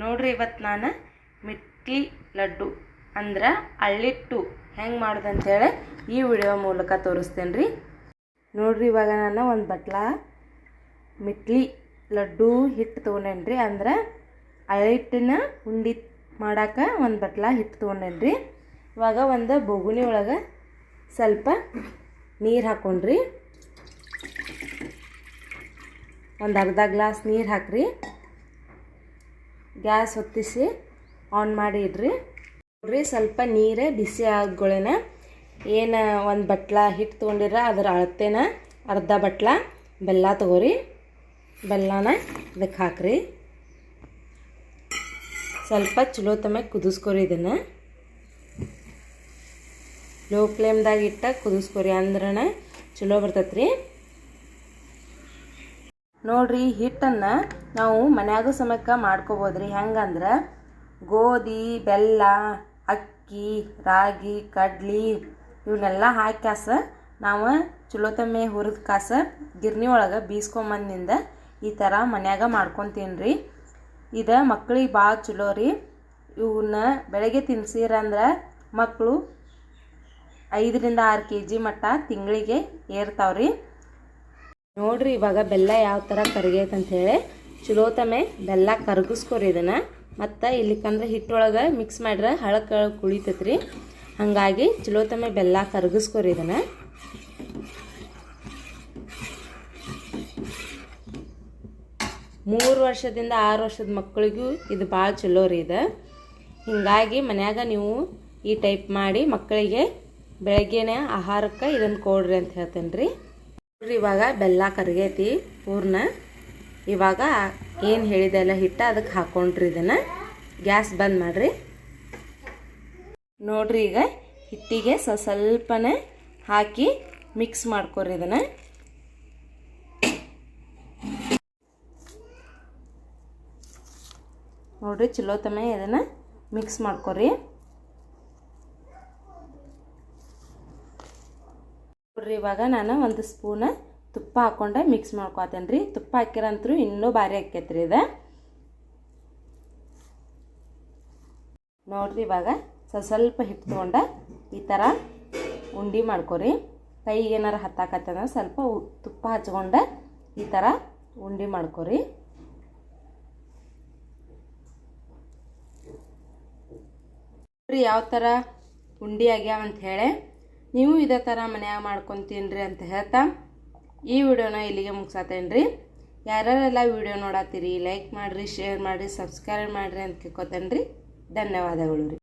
ನೋಡ್ರಿ ಇವತ್ತು ನಾನು ಮಿಟ್ಲಿ ಲಡ್ಡು ಅಂದ್ರೆ ಅಳ್ಳಿಟ್ಟು ಹೆಂಗೆ ಮಾಡೋದು ಅಂತೇಳಿ ಈ ವಿಡಿಯೋ ಮೂಲಕ ತೋರಿಸ್ತೇನೆ ರೀ ನೋಡ್ರಿ ಇವಾಗ ನಾನು ಒಂದು ಬಟ್ಲ ಮಿಟ್ಲಿ ಲಡ್ಡು ಹಿಟ್ಟು ತೊಗೊಂಡೇನಿ ರೀ ಅಂದ್ರೆ ಅಳ್ಳಿಟ್ಟಿನ ಉಂಡಿ ಮಾಡೋಕೆ ಒಂದು ಬಟ್ಲ ಹಿಟ್ಟು ತೊಗೊಂಡೇನಿ ರೀ ಇವಾಗ ಒಂದು ಬೊಗುಣಿ ಒಳಗೆ ಸ್ವಲ್ಪ ನೀರು ಹಾಕೊಂಡ್ರಿ. ಒಂದು ಅರ್ಧ ಗ್ಲಾಸ್ ನೀರು ಹಾಕ್ರಿ. ಗ್ಯಾಸ್ ಹೊತ್ತಿಸಿ ಆನ್ ಮಾಡಿ ಇಡ್ರಿ. ನೋಡ್ರಿ, ಸ್ವಲ್ಪ ನೀರೇ ಬಿಸಿ ಆಗೋಳೇನ. ಏನು ಒಂದು ಬಟ್ಲ ಹಿಟ್ಟು ತೊಗೊಂಡಿರ ಅದರ ಅಳತೆನ ಅರ್ಧ ಬಟ್ಲ ಬೆಲ್ಲ ತಗೋರಿ. ಬೆಲ್ಲನ ಇದಕ್ಕೆ ಹಾಕ್ರಿ. ಸ್ವಲ್ಪ ಚಲೋ ತಮ್ಮ ಕುದಿಸ್ಕೊರಿ ಇದನ್ನು. ಲೋ ಫ್ಲೇಮ್ದಾಗ ಇಟ್ಟ ಕುದಿಸ್ಕೊರಿ ಅಂದ್ರನ ಚಲೋ ಬರ್ತೈತ್ರಿ. ನೋಡ್ರಿ, ಹಿಟ್ಟನ್ನು ನಾವು ಮನ್ಯಾಗ ಸಮಯಕ್ಕ ಮಾಡ್ಕೋಬೋದ್ರಿ. ಹೆಂಗಂದ್ರೆ ಗೋಧಿ, ಬೆಲ್ಲ, ಅಕ್ಕಿ, ರಾಗಿ, ಕಡ್ಲಿ ಇವನ್ನೆಲ್ಲ ಹಾಕ್ಯಾಸ ನಾವು ಚಲೋತಮ್ಮೆ ಹುರಿದ ಕಾಸ ಗಿರ್ನಿ ಒಳಗೆ ಬೀಸ್ಕೊಂಬಂದಿಂದ ಈ ಥರ ಮನ್ಯಾಗ ಮಾಡ್ಕೊತೀನಿ ರೀ ಇದು ಮಕ್ಳಿಗೆ ಭಾಳ ಚಲೋ ರೀ. ಇವನ್ನ ಬೆಳಗ್ಗೆ ತಿನ್ಸಿರಂದ್ರೆ ಮಕ್ಕಳು ಐದರಿಂದ ಆರು ಕೆ ಜಿ ಮಟ್ಟ ತಿಂಗಳಿಗೆ ಏರ್ತಾವ್ರಿ. ನೋಡ್ರಿ, ಇವಾಗ ಬೆಲ್ಲ ಯಾವ ಥರ ಹೇಳಿ. ಚಲೋತಮೆ, ಬೆಲ್ಲ ಕರಗಿಸ್ಕೊರಿ ಇದನ್ನು. ಮತ್ತು ಇಲ್ಲಿಕಂದ್ರೆ ಹಿಟ್ಟೊಳಗೆ ಮಿಕ್ಸ್ ಮಾಡ್ರೆ ಹಳಕ್ಕೆ ಕುಳಿತೈತ್ರಿ ಹಾಗಾಗಿ ಚಲೋತಮೆ ಬೆಲ್ಲ ಕರಗಿಸ್ಕೊರಿ ಇದನ್ನು. ಮೂರು ವರ್ಷದಿಂದ ಆರು ವರ್ಷದ ಮಕ್ಕಳಿಗೂ ಇದು ಭಾಳ ಚಲೋ ರೀ ಇದು. ಹೀಗಾಗಿ ಮನ್ಯಾಗ ನೀವು ಈ ಟೈಪ್ ಮಾಡಿ ಮಕ್ಕಳಿಗೆ ಬೆಳಗ್ಗೆನೆ ಆಹಾರಕ್ಕೆ ಇದನ್ನು ಕೊಡ್ರಿ ಅಂತ ಹೇಳ್ತೇನೆ ರೀ ಇವಾಗ ಬೆಲ್ಲ ಕರಗೈತಿ ಪೂರ್ಣ. ಇವಾಗ ಏನು ಹೇಳಿದೆಲ್ಲ ಹಿಟ್ಟ ಅದಕ್ಕೆ ಹಾಕೊಂಡ್ರಿ ಇದನ್ನು. ಗ್ಯಾಸ್ ಬಂದ್ ಮಾಡಿರಿ. ನೋಡ್ರಿ ಈಗ ಹಿಟ್ಟಿಗೆ ಸ, ಸ್ವಲ್ಪನೇ ಹಾಕಿ ಮಿಕ್ಸ್ ಮಾಡ್ಕೊರಿ ಇದನ್ನು. ನೋಡ್ರಿ ಚಲೋ ಇದನ್ನು ಮಿಕ್ಸ್ ಮಾಡ್ಕೊರಿ. ನೋಡ್ರಿ ಇವಾಗ ನಾನು ಒಂದು ಸ್ಪೂನ್ ತುಪ್ಪ ಹಾಕ್ಕೊಂಡೆ ಮಿಕ್ಸ್ ಮಾಡ್ಕೊತೇನೆ ರೀ. ತುಪ್ಪ ಹಾಕಿರಂತರೂ ಇನ್ನೂ ಭಾರಿ ಆಕೈತ್ರಿ ಇದು. ನೋಡ್ರಿ, ಇವಾಗ ಸ್ವಲ್ಪ ಸ್ವಲ್ಪ ಹಿಟ್ಟು ತೊಗೊಂಡ ಈ ಥರ ಉಂಡೆ ಮಾಡ್ಕೊರಿ. ಕೈಗೆ ಏನಾರು ಹತ್ತಾಕತ್ತಂದ್ರೆ ಸ್ವಲ್ಪ ತುಪ್ಪ ಹಚ್ಕೊಂಡ ಈ ಥರ ಉಂಡೆ ಮಾಡ್ಕೊರಿ. ಯಾವ ಥರ ಉಂಡಿ ಆಗ್ಯಾವಂತ ಹೇಳಿ. ನೀವು ಇದೇ ಥರ ಮನ್ಯಾಗ ತಿನ್ನಿರಿ ಅಂತ ಹೇಳ್ತಾ ಈ ವಿಡಿಯೋನ ಇಲ್ಲಿಗೆ ಮುಗಿಸತ್ತೇನೆ ರೀ ಯಾರ್ಯಾರೆಲ್ಲ ವಿಡಿಯೋ ನೋಡತ್ತೀರಿ ಲೈಕ್ ಮಾಡಿರಿ ಶೇರ್ ಮಾಡಿರಿ ಸಬ್ಸ್ಕ್ರೈಬ್ ಮಾಡಿರಿ ಅಂತ ಕೇಳ್ಕೊತೇನೆ ರೀ ಧನ್ಯವಾದಗಳು ರೀ.